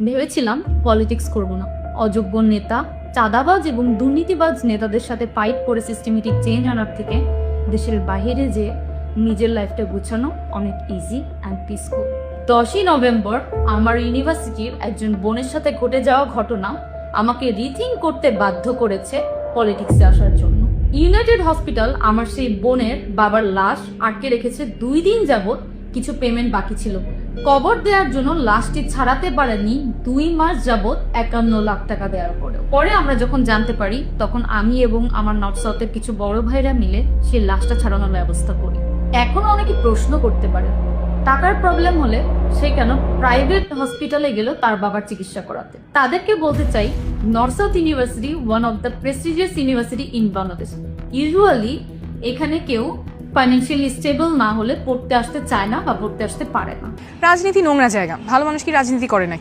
ভেবেছিলাম পলিটিক্স করব না। অযোগ্য নেতা, চাঁদাবাজ এবং দুর্নীতিবাজ নেতাদের সাথে ফাইট করে সিস্টেমেটিক চেঞ্জ আনার থেকে দেশের বাইরে যে নিজের লাইফটা গুছানো অনেক ইজি অ্যান্ড পিসফুল দশই নভেম্বর আমার ইউনিভার্সিটির একজন বোনের সাথে ঘটে যাওয়া ঘটনা আমাকে রিথিং করতে বাধ্য করেছে পলিটিক্সে আসার জন্য। ইউনাইটেড হসপিটাল আমার সেই বোনের বাবার লাশ আটকে রেখেছে দুই দিন যাবত কিছু পেমেন্ট বাকি ছিল। কবর দেওয়ার জন্য লাশটি ছাড়াতে পারেনি দুই মাস যাবত একান্ন লাখ টাকা দেওয়ার পরে পরে আমরা যখন জানতে পারি, তখন আমি এবং আমার নর্থ সাউথের কিছু বড় ভাইরা মিলে সেই লাশটা ছাড়ানোর ব্যবস্থা করি। এখন অনেকে প্রশ্ন করতে পারে, টাকার প্রবলেম হলে সে কেন প্রাইভেট হসপিটালে গেল তার বাবার চিকিৎসা করাতে? তাদেরকে বলতে চাই, north south university one of the prestigious university in Bangladesh usually এখানে কেউ ফাইন্যান্সিয়ালি স্টেবল না হলে পড়তে আসতে চায় না বা পড়তে আসতে পারে না। রাজনীতি নোংরা জায়গা। ভালো মানুষ কি রাজনীতি করে নাকি?